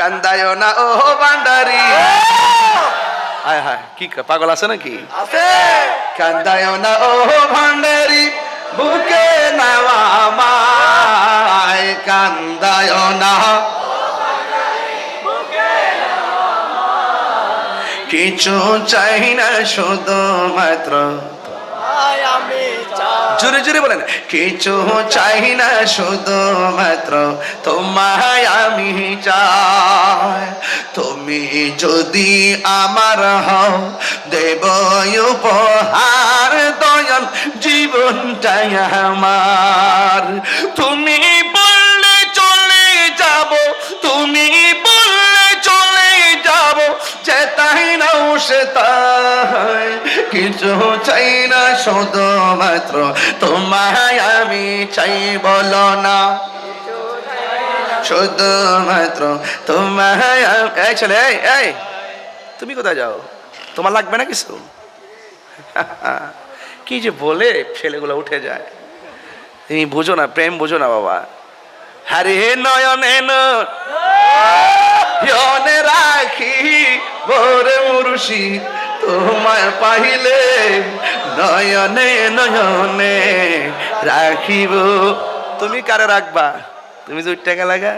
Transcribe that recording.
কান্দায় না ও ভান্ডারি। হায় হায় কি পাগল আছে নাকি? আছে। কান্দায় না ও ভান্ডারি বুকে নামা মায় কান্দায় না। কিছু চাই না আমি চাই জোরে জোরে বলেন, কিছু চাই না শুধুমাত্র তোমায় আমি চাই। তুমি যদি আমার হও, দেব উপহার দয়াল, জীবনটাই আমার। তুমি বললে চলে যাব, তুমি বললে চলে যাব, যেতাই না সে তাই কিছু চাই না শুধুমাত্র তোমায় আমি চাই বলো না। শুধুমাত্র তোমায় এই ছেলে এই এই তুমি কোথায় যাও? তোমার লাগবে না কিছু? কি যে বলে ছেলেগুলো উঠে যায়। তুমি বুঝো না প্রেম বুঝো না বাবা। হরে নয়নে নয়নে রাখি ভোরে মুরুষি তোমায় পাহিলে নয়নে নয়নে রাখিব। তুমি কারে রাখবা? তুমি জোর টাকা লাগা?